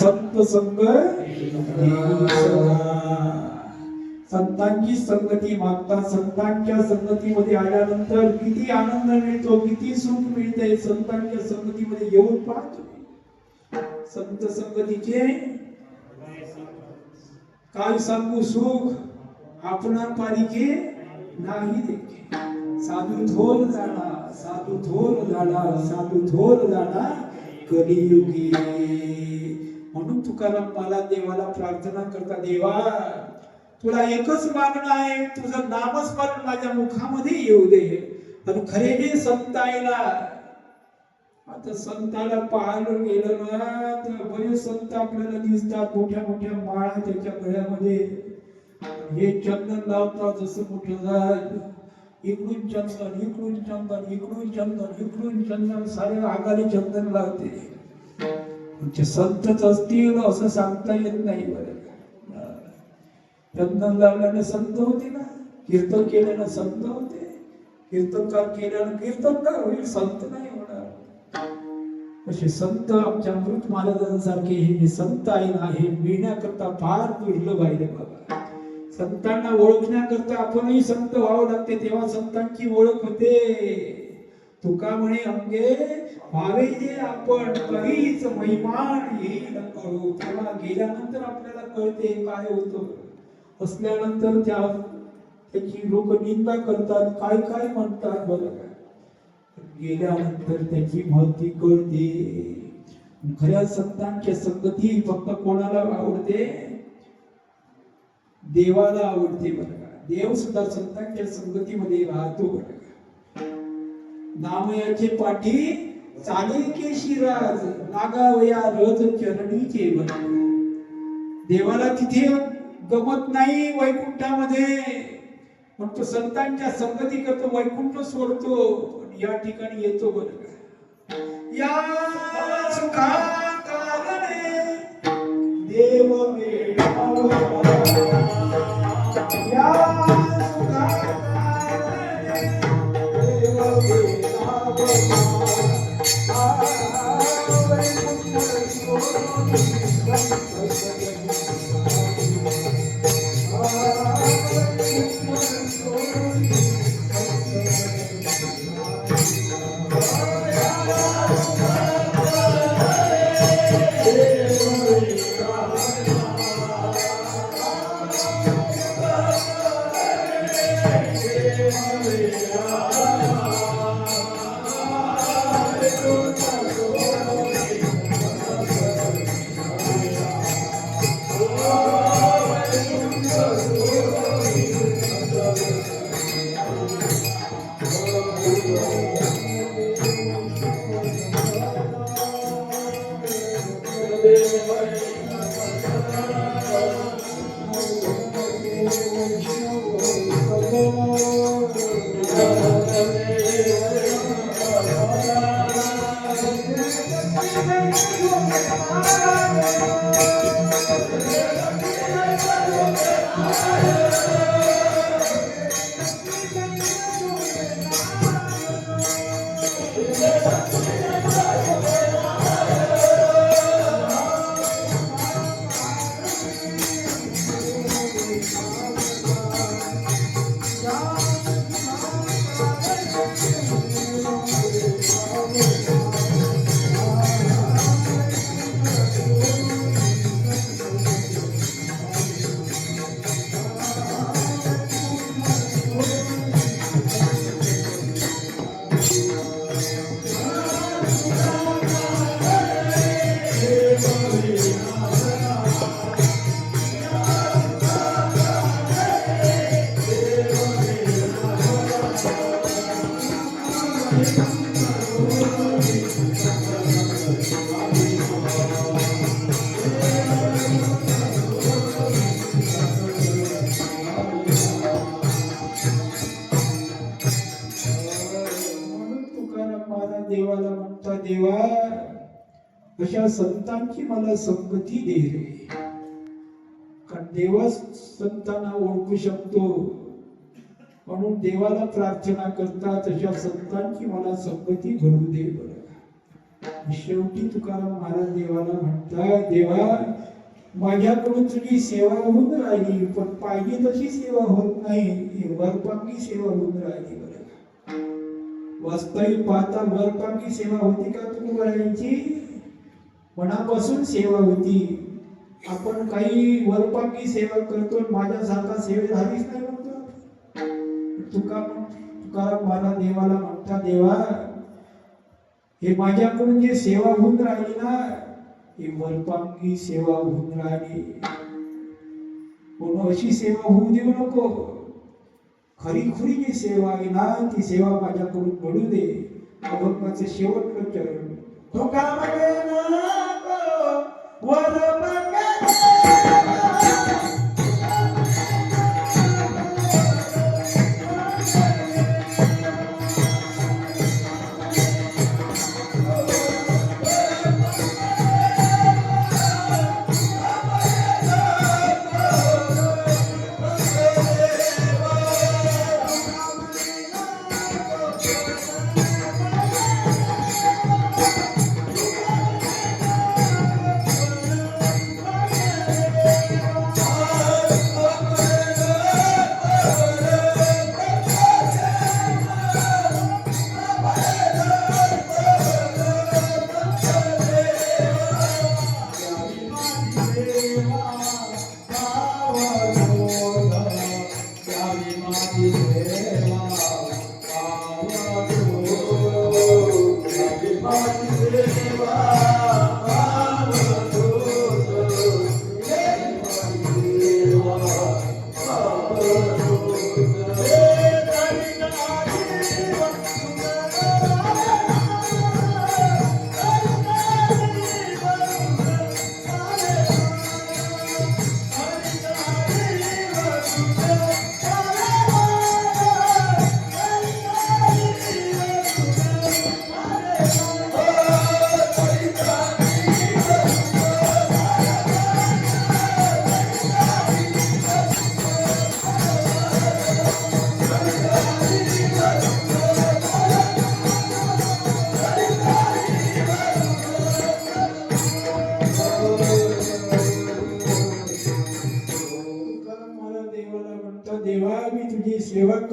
संत संग संतांची संगती मागता संतांच्या संगतीमध्ये आल्यानंतर किती आनंद मिळतो किती सुख मिळते संतांच्या संगतीमध्ये येऊन पाहतो संत संगतीचे काय सांगू? सुख आपणा पारिके नाही देखे साधू थोर झाला साधू थोर झाला साधू थोर झाला कलियुगी. म्हणून तुकाराम मला देवाला प्रार्थना करता देवा तुला एकच मागणं आहे तुझं नामस्मरण माझ्या मुखामध्ये येऊ दे. आणि खरे हे संत आहे आता संताला पाहायला गेलं ना तर बरेच संत आपल्याला दिसतात मोठ्या मोठ्या माळा त्याच्या गळ्यामध्ये. हे चंदन लावतात जसं मोठं झाड. इकडून चंदन इकडून चंदन इकडून चंदन इकडून चंदन सारे आगाने चंदन लावते. म्हणजे संतच असतील असं सांगता येत नाही बरं का. चंदन लावल्याने संत होते ना कीर्तन केल्यानं संत होते कीर्तनकार केल्यानं कीर्तनकार होईल संत नाही होणार. असे संत आमच्या अमृत महाराजांसारखे हे जे संत आहे ना हे मिळण्याकरता फार दुर्लभ आहे रे बाबा. संतांना ओळखण्याकरता आपणही संत व्हावं लागते तेव्हा संतांची ओळख होते. तुका म्हणे अंगे व्हावे जे आपण कधीच महिमान येईल कळू तेव्हा गेल्यानंतर आपल्याला कळते काय होतं. असल्यानंतर त्या त्याची लोक निंदा करतात काय काय म्हणतात बरं का? गेल्यानंतर त्याची महती कळते. खऱ्या संतांच्या संगती फक्त कोणाला आवडते? देवाला आवडते बरं का? देव सुद्धा संतांच्या संगतीमध्ये राहतो बरं का? नामयाचे पाठी चाले के शिराज लागावया रज चरणीचे बरं देवाला तिथे गमत नाही वैकुंठामध्ये. मग तो संतांच्या संगती करतो वैकुंठ सोडतो. पण या ठिकाणी येतो बरं का? या सुखा कारणे देव या सुखा कारणे देव म्हणून अशा संतांची मला संगती दे रे. कारण देवच संतांना ओळखू शकतो. म्हणून देवाला प्रार्थना करतात अशा संतांची मला संगती घडू दे बरं. शेवटी तुकाराम महाराज देवाला म्हणताय देवा माझ्याकडून तुझी सेवा होऊन राहिली पण पाहिजे तशी सेवा होत नाही. वरपांगी सेवा होऊन राहिली बरं. वास्तविक पाहता वरपांगी सेवा होती का तुकोबारायांची मनापासून सेवा होती. आपण काही वरपांगी सेवा करतो माझ्यासारखा सेवे झालीच नाही म्हणतो तुका तुकाराम मला देवाला म्हणता देवा हे माझ्याकडून जे सेवा होऊन राहिली ना ही वरपांगी सेवा होऊन राहिली. कोण अशी सेवा होऊ देऊ नको. खरी खुरी जी सेवा आहे ना ती सेवा माझ्याकडून घडू दे. अभंगाचं शेवटचं चरण. तुका म्हणे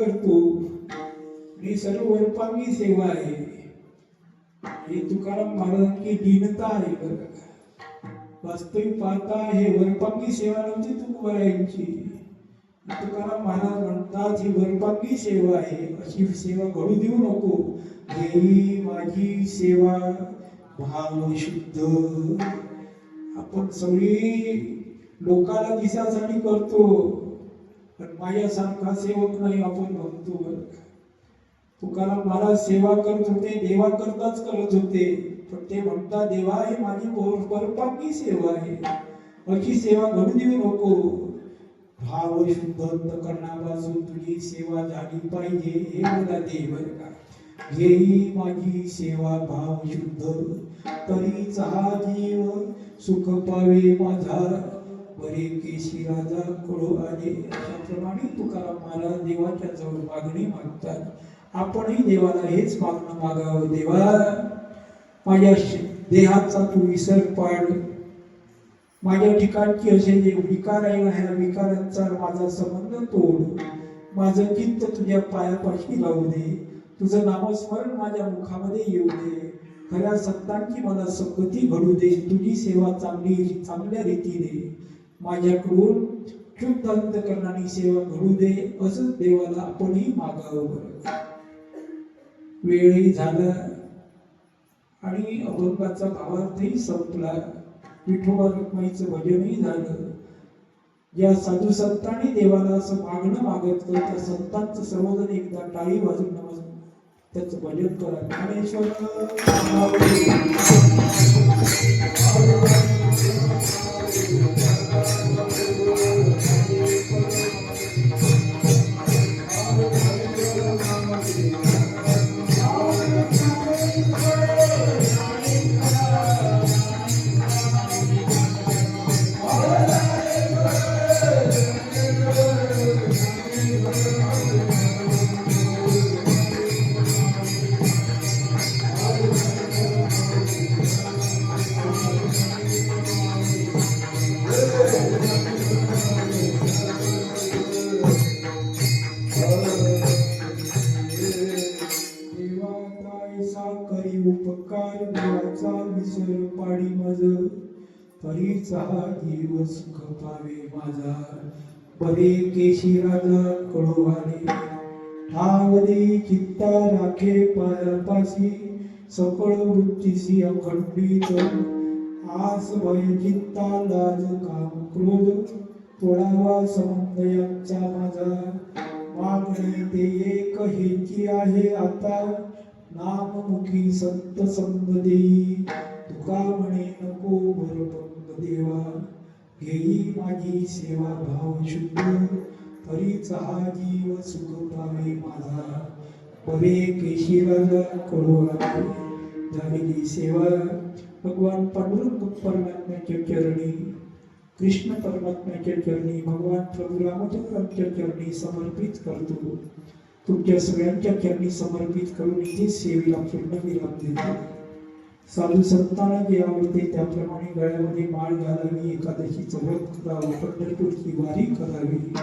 करतो. मी सर्व वरपांगी सेवा आहे. हे तुकाराम महाराजांची दीनता आहे बरं वास्तविक पाहता हे वरपांगी सेवा म्हणजे नव्हती तुकोबारायांची तुकाराम महाराज म्हणतात ही वरपांगी सेवा आहे. अशी सेवा घडू देऊ नको. देवी माझी सेवा भाव शुद्ध. आपण सगळी लोकाला दिसासाठी करतो. पण माझ्यासारखा सेवक नाही आपण म्हणतो बरं का. तुकाराम मला सेवा करत होते देवा करताच करत होते पण ते म्हणता देवा ही माझी परपांगी सेवा आहे. अशी सेवा घडू देऊ नको. भाव शुद्ध करण्यापासून तुझी सेवा झाली पाहिजे हे मला दे बरं का. घेई माझी सेवा भाव शुद्ध. तरी चहा जीव सुख पावे माझा. बरे केशी राजा कळू आले अशाप्रमाणे तुकाराम मला देवाच्या जवळ मागणी मागतात. आपणही देवाला हेच मागणं मागावं. देवा माझ्या देहाचा तू विसर पाड. माझ्या ठिकाणची असे जे विकार आहे ह्या विकारांचा माझा संबंध तोड. माझं चित्त तुझ्या पायापाशी लावू दे. तुझं नामस्मरण माझ्या मुखामध्ये येऊ दे. खऱ्या संतांची मला संगती घडू दे. तुझी सेवा चांगली चांगल्या रीतीने. माझ्याकडून शुद्ध अंतकरणाने सेवा घडू दे असं देवाला आपणही मागावं परत वेळही झाला आणि अभंगाचा भावार्थही संपला. विठोबा रखमाईचं भजनही झालं. या साधू संतांनी देवाला असं मागणं मागत त्या संतांचं सर्वजण एकदा टाळी वाजून नमज त्याचं भजन करा. ज्ञानेश्वर. काही उपकार माझा विसर पाडी माझ परीचा जीव सुख पावे माझा. बरे केशी राजा कळोवाने ठावदे चित्ता राखे पायापाशी. सकळ वृत्तीसी अखंडित. आस भय चित्ता लाज काम क्रोध. तोडावा समन्वयांचा माझा. मागणी ते एक हेची आहे आता. नाममुखी संत संग देई तुका म्हणे नको भरभंग देवा. घेई माझी सेवा भाव शुद्ध तरीच हा जीव सुख पावे माझा. परे केशीला कळू झालेली सेवा. भगवान पांडुरंग परमात्म्याच्या चरणी कृष्ण परमात्म्याच्या चरणी भगवान प्रभू रामचंद्रांच्या चरणी समर्पित करतो. तुमच्या सगळ्यांच्या चरणी समर्पित करून इथे सेवेला पूर्ण विराम देतो. साधू संतांना जे आवडते त्याप्रमाणे गळ्यामध्ये माळ घालावी एकादशीचं व्रत करावं पंढरपूरची वारी करावी.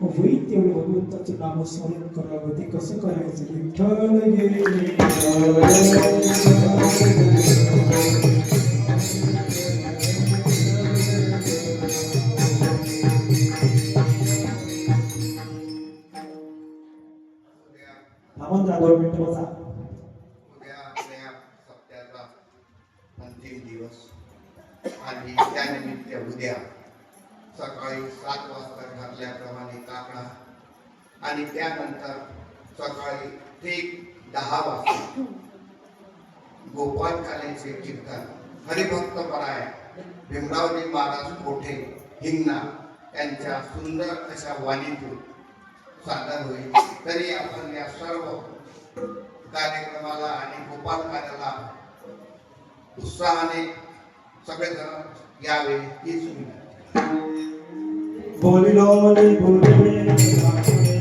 होईल तेवढं भगवंताचं नामस्मरण करावं. ते कसं करायचं? विठ्ठल सकाळी सात वाजता ठरल्याप्रमाणे काकडा आणि त्यानंतर सकाळी ठीक दहा वाजता गोपाल कालेचे कीर्तन. हरिभक्त पराय भीमरावजी महाराज कोठे? हिंगणा. त्यांच्या सुंदर अशा वाणीतून सादर होईल. तरी आपण या सर्व कार्यक्रमाला आणि गोपाल कार्याला उत्साहाने सगळेजण यावे हीच विनंती. बोलिलो बोलिले